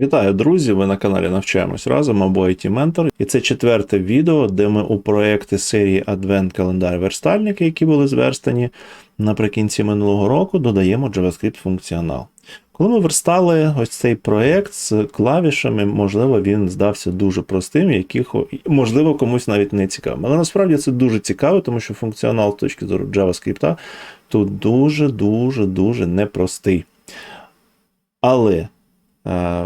Вітаю, друзі! Ви на каналі Навчаємось разом або IT Mentor. І це четверте відео, де ми у проєкти серії Advent календар верстальники, які були зверстані наприкінці минулого року, додаємо JavaScript функціонал. Коли ми верстали ось цей проєкт з клавішами, можливо, він здався дуже простим, яких, можливо, комусь навіть не цікавим. Але насправді це дуже цікаво, тому що функціонал з точки зору JavaScript тут дуже-дуже дуже непростий. Але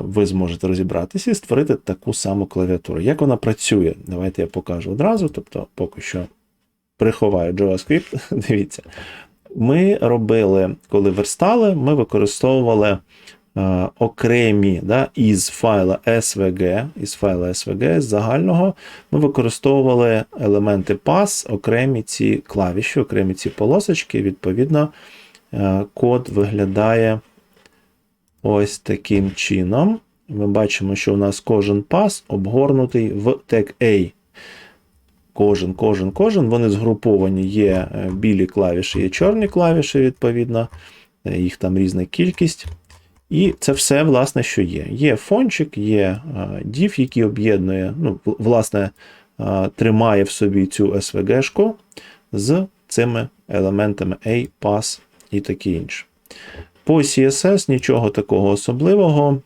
ви зможете розібратися і створити таку саму клавіатуру. Як вона працює? Давайте я покажу одразу. Тобто, поки що приховаю JavaScript. Дивіться. Ми робили, коли верстали, ми використовували е, окремі да, із файла SVG, із файла SVG з загального, ми використовували елементи PAS, окремі ці клавіші, окремі ці полосочки. Відповідно, е, код виглядає ось таким чином. Ми бачимо, що у нас кожен пас обгорнутий в тег A. Кожен, кожен, кожен. Вони згруповані, є е, білі клавіші, є чорні клавіші, відповідно, Е, їх там різна кількість. І це все, власне, що є. Є фончик, є е, div, який об'єднує, ну, власне, е, тримає в собі цю SVG-шку з цими елементами A, pass і таке інше. По CSS нічого такого особливого.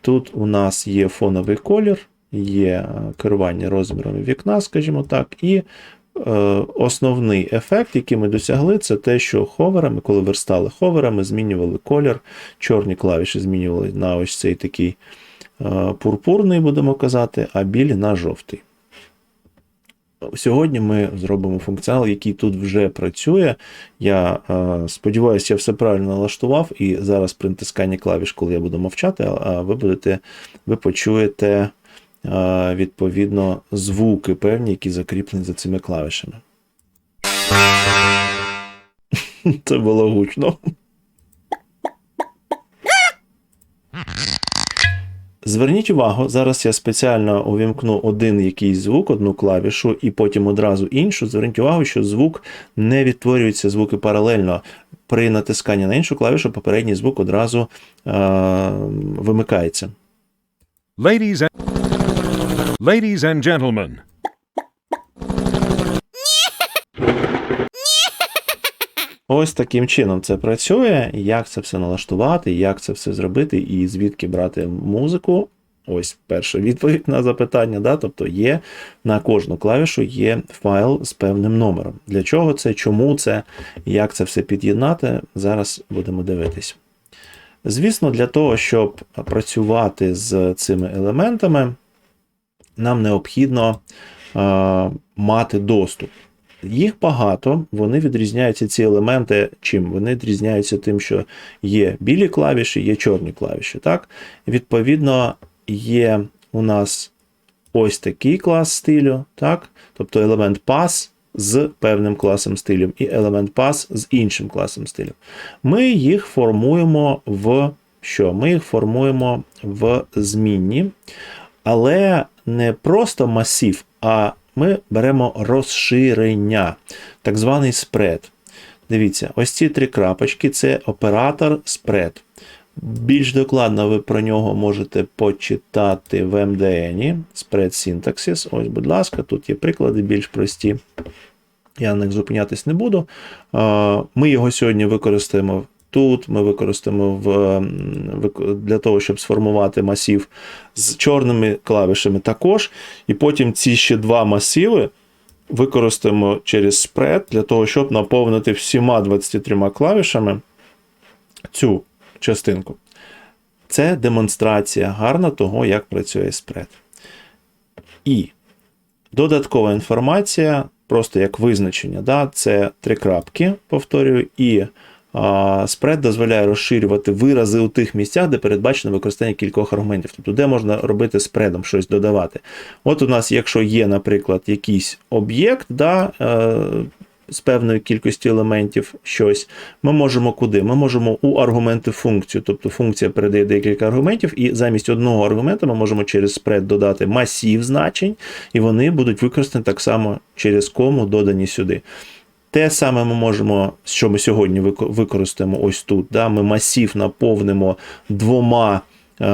Тут у нас є фоновий колір, є е, керування розмірами вікна, скажімо так, і е, основний ефект, який ми досягли, це те, що ховерами, коли верстали ховерами, змінювали колір, чорні клавіші змінювали на ось цей такий е, пурпурний, будемо казати, а білі на жовтий. Сьогодні ми зробимо функціонал, який тут вже працює. Я е, сподіваюся, я все правильно налаштував, і зараз при натисканні клавіш, коли я буду мовчати, а- ви будете, ви почуєте е, відповідно звуки певні, які закріплені за цими клавішами. Це було гучно. Зверніть увагу, зараз я спеціально увімкну один якийсь звук, одну клавішу, і потім одразу іншу. Зверніть увагу, що звук не відтворюється звуки паралельно. При натисканні на іншу клавішу попередній звук одразу е- вимикається. Ladies and Ladies and gentlemen, Ось таким чином це працює. Як це все налаштувати, як це все зробити, і звідки брати музику. Ось перша відповідь на запитання. Да? Тобто є на кожну клавішу є файл з певним номером. Для чого це, чому це, як це все під'єднати, зараз будемо дивитись. Звісно, для того, щоб працювати з цими елементами, нам необхідно е, мати доступ. Їх багато, вони відрізняються ці елементи. Чим? Вони відрізняються тим, що є білі клавіші, є чорні клавіші. Так? Відповідно, є у нас ось такий клас стилю, так? тобто елемент pass з певним класом стилю, і елемент pass з іншим класом стилю. Ми їх формуємо в що? Ми їх формуємо в змінні, але не просто масив, а ми беремо розширення, так званий спред. Дивіться, ось ці три крапочки це оператор спред. Більш докладно ви про нього можете почитати в MDN, Spread Syntaxis. Ось, будь ласка, тут є приклади більш прості. Я на них зупинятись не буду. Ми його сьогодні використаємо тут. Ми використаємо в, для того, щоб сформувати масив з чорними клавішами також. І потім ці ще два масиви використаємо через спред для того, щоб наповнити всіма 23 клавішами цю частинку. Це демонстрація гарна того, як працює спред. І додаткова інформація, просто як визначення, да, це три крапки, повторюю, і спред дозволяє розширювати вирази у тих місцях, де передбачено використання кількох аргументів, тобто де можна робити спредом щось додавати. От у нас, якщо є, наприклад, якийсь об'єкт, да, е, з певною кількістю елементів щось, ми можемо куди? Ми можемо у аргументи функцію, тобто функція передає декілька аргументів, і замість одного аргумента ми можемо через спред додати масів значень, і вони будуть використані так само через кому додані сюди. Те саме ми можемо, що ми сьогодні використаємо ось тут. Да? Ми масів наповнимо двома е,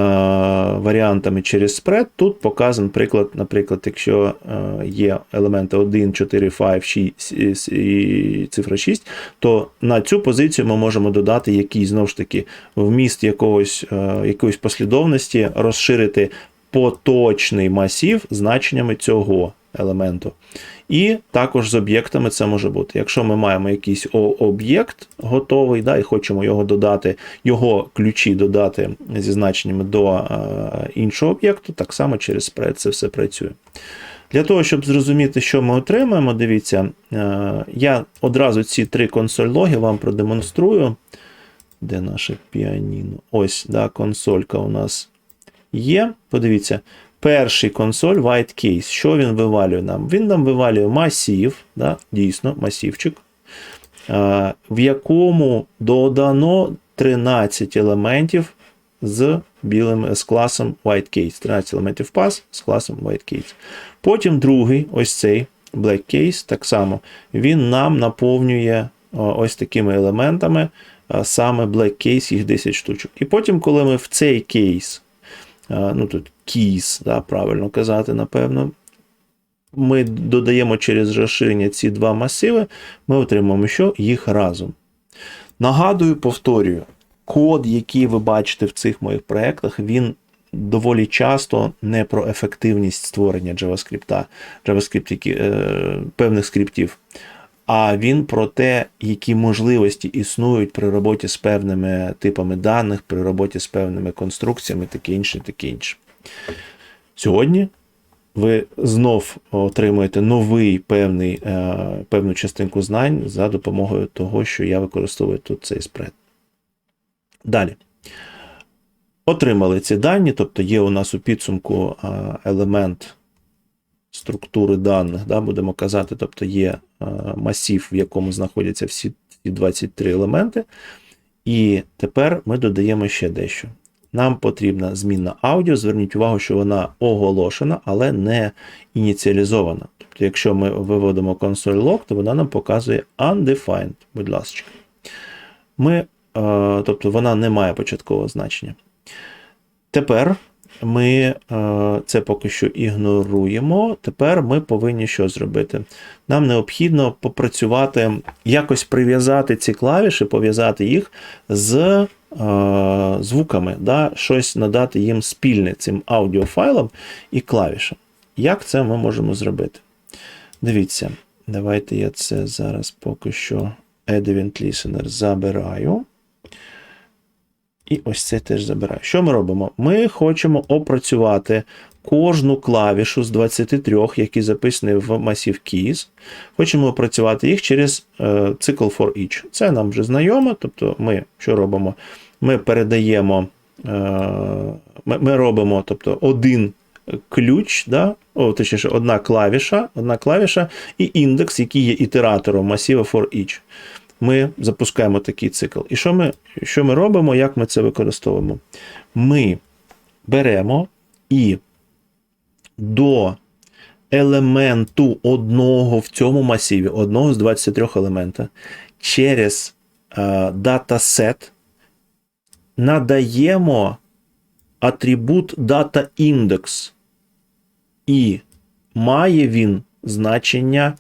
варіантами через спред. Тут показан приклад, наприклад, якщо е, є елементи 1, 4, 5, 6 і цифра 6, то на цю позицію ми можемо додати якийсь знову ж таки вміст якогось, е, якоїсь послідовності, розширити поточний масів значеннями цього елементу. І також з об'єктами це може бути. Якщо ми маємо якийсь об'єкт готовий, да, і хочемо його додати, його ключі додати зі значеннями до е, іншого об'єкту, так само через спред це все працює. Для того, щоб зрозуміти, що ми отримаємо, дивіться, е, я одразу ці три консоль логи вам продемонструю. Де наше піаніно? Ось, да, консолька у нас є. Подивіться, перший консоль White Case. Що він вивалює нам? Він нам вивалює масів, да, дійсно, масівчик, в якому додано 13 елементів з білим з класом White Case. 13 елементів пас з класом White Case. Потім другий, ось цей Black Case, так само, він нам наповнює ось такими елементами, саме Black Case, їх 10 штучок. І потім, коли ми в цей кейс, ну тут keys, да, правильно казати, напевно, ми додаємо через розширення ці два масиви, ми отримаємо що? Їх разом. Нагадую, повторюю, код, який ви бачите в цих моїх проєктах, він доволі часто не про ефективність створення JavaScript, JavaScript е, певних скриптів, а він про те, які можливості існують при роботі з певними типами даних, при роботі з певними конструкціями, таке інше, таке інше. Сьогодні ви знов отримуєте новий певний, е, певну частинку знань за допомогою того, що я використовую тут цей спред. Далі. Отримали ці дані, тобто є у нас у підсумку е, елемент структури даних, да, будемо казати, тобто є е, масів, в якому знаходяться всі ці 23 елементи. І тепер ми додаємо ще дещо. Нам потрібна змінна аудіо. Зверніть увагу, що вона оголошена, але не ініціалізована. Тобто, якщо ми виводимо log, то вона нам показує undefined, будь ласка. Ми, е, тобто вона не має початкового значення. Тепер ми е, це поки що ігноруємо. Тепер ми повинні що зробити? Нам необхідно попрацювати, якось прив'язати ці клавіші, пов'язати їх з е, звуками, да? щось надати їм спільне цим аудіофайлам і клавішам. Як це ми можемо зробити? Дивіться, давайте я це зараз поки що Add Event Listener забираю. І ось це теж забираю. Що ми робимо? Ми хочемо опрацювати кожну клавішу з 23, які записані в масів Keys. Хочемо опрацювати їх через е, цикл for each. Це нам вже знайомо. Тобто, ми що робимо? Ми передаємо, е, ми, робимо тобто, один ключ, да? О, точніше, одна клавіша, одна клавіша і індекс, який є ітератором масива for each ми запускаємо такий цикл. І що ми, що ми робимо, як ми це використовуємо? Ми беремо і до елементу одного в цьому масиві, одного з 23 елемента, через е, датасет надаємо атрибут DataIndex. І має він значення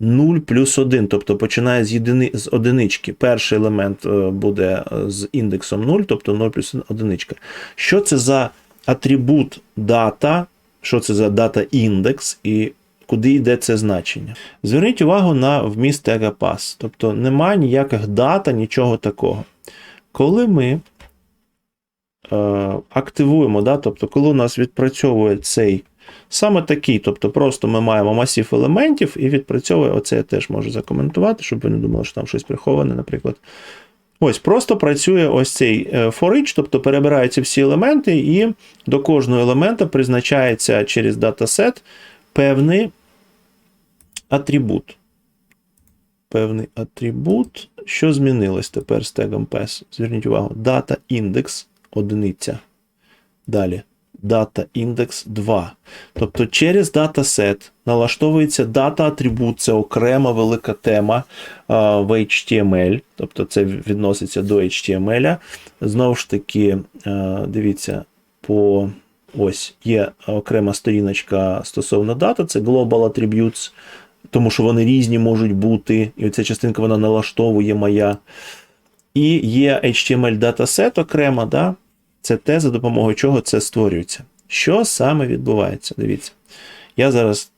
0 плюс 1, тобто починає з єдини, з одинички. Перший елемент е, буде з індексом 0, тобто 0 плюс 1 одиничка. Що це за атрибут дата, що це за дата індекс і куди йде це значення? Зверніть увагу на вміст тега pass, тобто немає ніяких дата, нічого такого. Коли ми е, активуємо, да, тобто, коли у нас відпрацьовує цей Саме такий, тобто просто ми маємо масів елементів і відпрацьовує, оце я теж можу закоментувати, щоб ви не думали, що там щось приховане, наприклад. Ось, просто працює ось цей е, тобто перебираються всі елементи, і до кожного елемента призначається через датасет певний атрибут. Певний атрибут. Що змінилось тепер з тегом PES? Зверніть увагу, дата індекс одиниця. Далі Data Index 2. Тобто через датасет налаштовується дата атрибут, це окрема велика тема в HTML, тобто це відноситься до HTML. Знову ж таки, дивіться, по ось є окрема сторіночка стосовно дата, це Global Attributes, тому що вони різні можуть бути, і оця частинка вона налаштовує моя. І є HTML датасет окремо, да? Це те, за допомогою чого це створюється. Що саме відбувається? Дивіться. Я зараз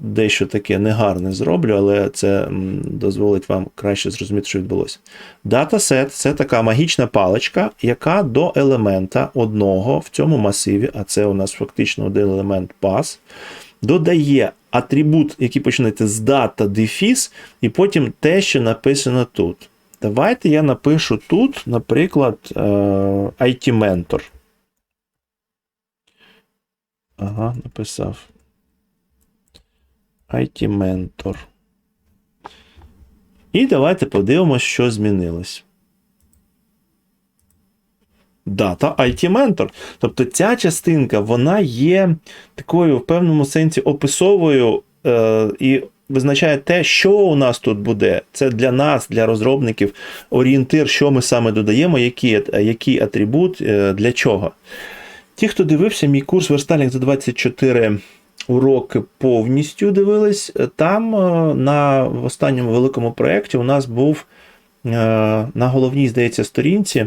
дещо таке негарне зроблю, але це дозволить вам краще зрозуміти, що відбулося. Датасет це така магічна паличка, яка до елемента одного в цьому масиві, а це у нас фактично один елемент pass, додає атрибут, який починається з дата дефіс, і потім те, що написано тут. Давайте я напишу тут, наприклад, е, IT-ментор. Ага, написав. IT-ментор. І давайте подивимось, що змінилось. Дата IT Mentor. Тобто ця частинка вона є такою в певному сенсі описовою е, і визначає те, що у нас тут буде. Це для нас, для розробників, орієнтир, що ми саме додаємо, який, який атрибут, е, для чого. Ті, хто дивився мій курс Верстальник за 24 уроки повністю дивились, там е, на останньому великому проєкті у нас був е, на головній, здається, сторінці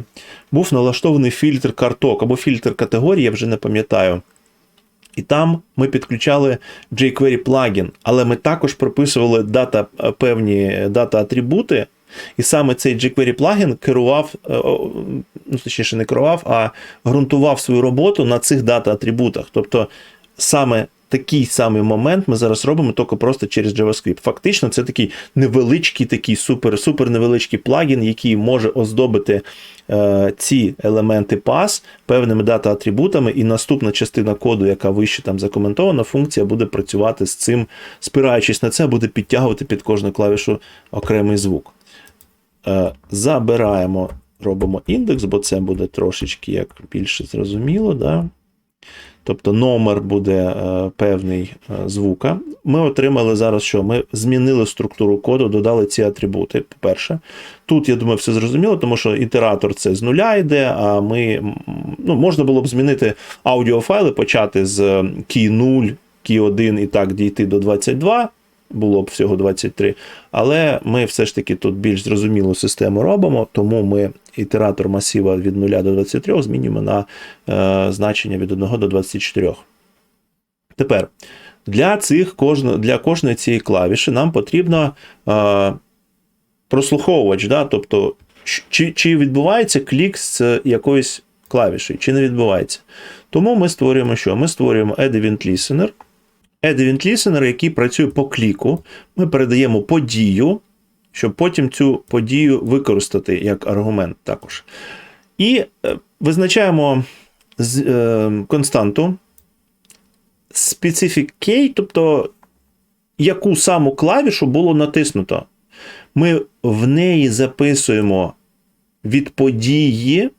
був налаштований фільтр карток або фільтр категорії, я вже не пам'ятаю. І там ми підключали jQuery плагін, але ми також прописували дата, певні дата-атрибути, і саме цей jQuery плагін керував, е, ну, точніше, не керував, а ґрунтував свою роботу на цих дата-атрибутах. Тобто саме такий самий момент ми зараз робимо тільки просто через JavaScript. Фактично, це такий невеличкий, такий супер, супер невеличкий плагін, який може оздобити е, ці елементи пас певними дата-атрибутами, і наступна частина коду, яка вище там закоментована, функція буде працювати з цим, спираючись на це, буде підтягувати під кожну клавішу окремий звук. Е, забираємо, робимо індекс, бо це буде трошечки як більше зрозуміло. Да? Тобто номер буде е, певний е, звука. Ми отримали зараз, що ми змінили структуру коду, додали ці атрибути. По-перше, тут я думаю, все зрозуміло, тому що ітератор це з нуля йде. А ми ну, можна було б змінити аудіофайли, почати з key 0, key 1 і так дійти до 22. Було б всього 23, але ми все ж таки тут більш зрозумілу систему робимо, тому ми ітератор масива від 0 до 23 змінюємо на е, значення від 1 до 24. Тепер для цих для кожної цієї клавіші нам потрібно е, прослуховувач, да? тобто, чи, чи відбувається клік з якоїсь клавіші, чи не відбувається. Тому ми створюємо що? Ми створюємо Event Listener. Event Listener, який працює по кліку. Ми передаємо подію, щоб потім цю подію використати як аргумент також. І е, визначаємо з, е, константу specific key, тобто яку саму клавішу було натиснуто. Ми в неї записуємо від події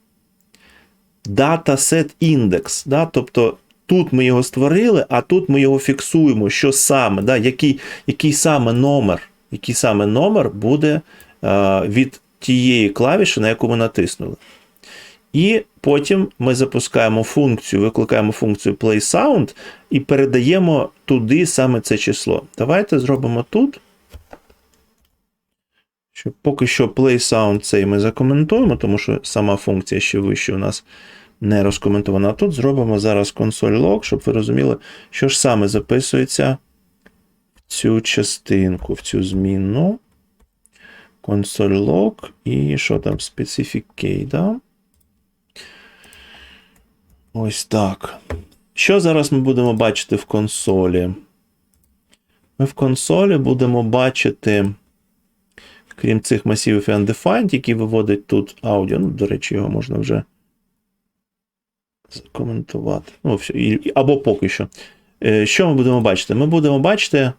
dataset index. Да? Тобто тут ми його створили, а тут ми його фіксуємо, що саме, да? який, який саме номер, який саме номер буде е, від тієї клавіші, на яку ми натиснули. І потім ми запускаємо функцію, викликаємо функцію playSound і передаємо туди саме це число. Давайте зробимо тут. Що поки що playSound цей ми закоментуємо, тому що сама функція ще вище у нас не розкоментована. А тут зробимо зараз консоль log, щоб ви розуміли, що ж саме записується в цю частинку, в цю змінну. Консоль log і що там specific да? Ось так. Що зараз ми будемо бачити в консолі? Ми в консолі будемо бачити, крім цих масивів undefined, які виводить тут аудіо. Ну, до речі, його можна вже закоментувати. Ну, все, або поки що. Е, Що ми будемо бачити? Ми будемо бачити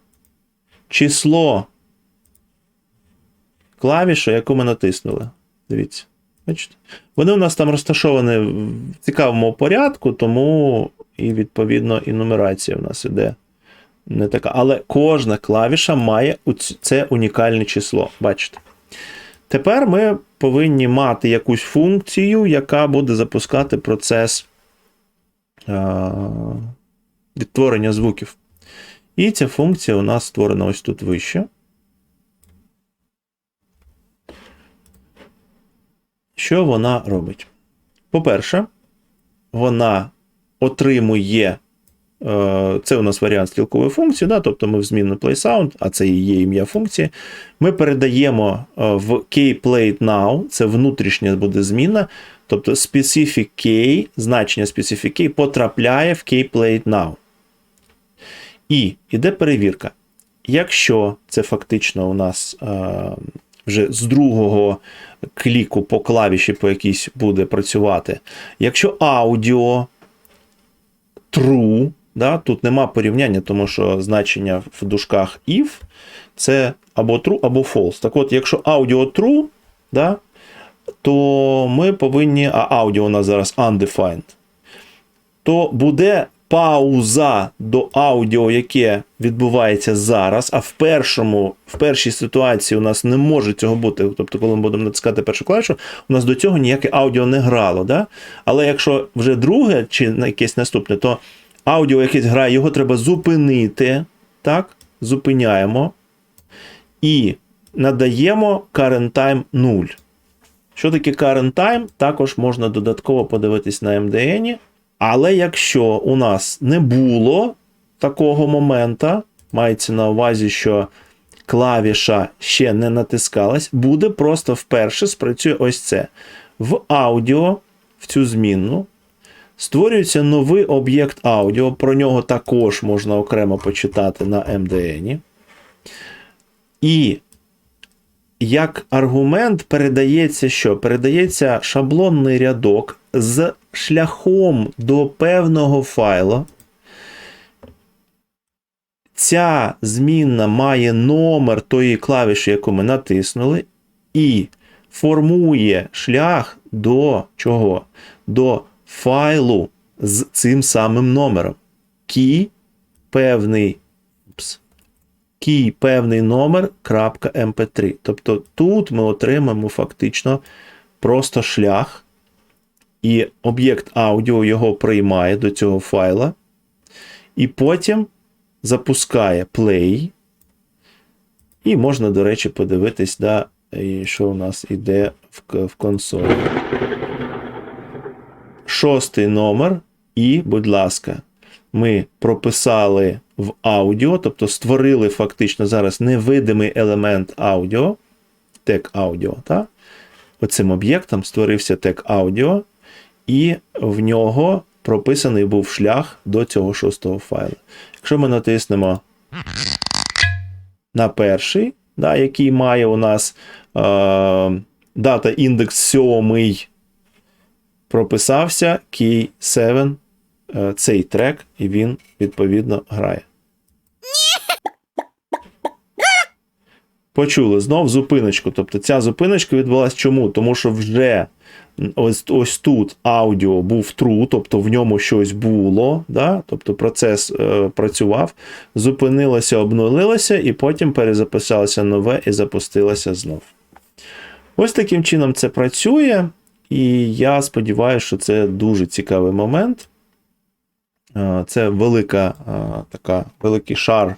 число клавішу, яку ми натиснули. Дивіться. Бачите? Вони у нас там розташовані в цікавому порядку, тому і відповідно і нумерація в нас іде не така. Але кожна клавіша має це унікальне число. Бачите? Тепер ми повинні мати якусь функцію, яка буде запускати процес відтворення звуків. І ця функція у нас створена ось тут вище. Що вона робить? По-перше, вона отримує. Е, Це у нас варіант стрілкової функції, да? тобто ми в змінну playSound, а це і є ім'я функції. Ми передаємо е, в kPlayedNow, це внутрішня буде зміна, тобто specific key, значення specific key потрапляє в kPlayedNow. І іде перевірка. Якщо це фактично у нас е, вже з другого кліку по клавіші по якійсь буде працювати, якщо аудіо true, да, тут нема порівняння, тому що значення в дужках if це або true, або false. Так от, якщо аудіо true, да, то ми повинні, а аудіо у нас зараз undefined, то буде пауза до аудіо, яке відбувається зараз, а в першому, в першій ситуації у нас не може цього бути. Тобто, коли ми будемо натискати першу клавішу, у нас до цього ніяке аудіо не грало. Да? Але якщо вже друге чи якесь наступне, то аудіо якесь грає, його треба зупинити. Так? Зупиняємо. І надаємо current time 0. Що таке current time? Також можна додатково подивитись на MDN. Але якщо у нас не було такого момента, мається на увазі, що клавіша ще не натискалась, буде просто вперше спрацює ось це. В аудіо, в цю змінну, створюється новий об'єкт аудіо. Про нього також можна окремо почитати на MDN. І як аргумент передається що? Передається шаблонний рядок з шляхом до певного файла. Ця змінна має номер тої клавіші, яку ми натиснули, і формує шлях до чого? До файлу з цим самим номером. Key певний. Упс, key певний номер .mp3. Тобто тут ми отримаємо фактично просто шлях, і об'єкт аудіо його приймає до цього файла, і потім запускає play. І можна, до речі, подивитись, да, що у нас іде в, в консолі. Шостий номер. І, будь ласка, ми прописали в аудіо, тобто створили фактично зараз невидимий елемент аудіо, тег аудіо. Оцим об'єктом створився тег аудіо, і в нього прописаний був шлях до цього шостого файлу. Якщо ми натиснемо на перший, да, який має у нас е, дата індекс 7, прописався key 7 е, цей трек, і він відповідно грає. Почули знов зупиночку. Тобто ця зупиночка відбулася чому? Тому що вже ось, ось тут аудіо був true, тобто в ньому щось було, да? тобто процес е, працював, зупинилося, обнулилося, і потім перезаписалося нове і запустилося знов. Ось таким чином це працює, і я сподіваюся, що це дуже цікавий момент. Е, Це велика е, така, великий шар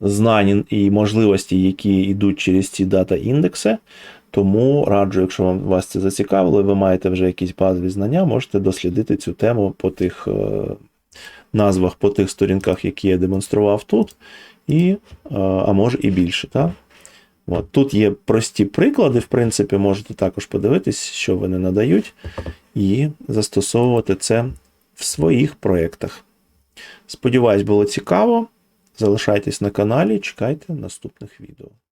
знань і можливостей, які йдуть через ці дата індекси. Тому раджу, якщо вам вас це зацікавило, ви маєте вже якісь базові знання, можете дослідити цю тему по тих е, назвах, по тих сторінках, які я демонстрував тут, і, а може і більше. Так? От. Тут є прості приклади, в принципі, можете також подивитись, що вони надають, і застосовувати це в своїх проєктах. Сподіваюсь, було цікаво. Залишайтесь на каналі, чекайте наступних відео.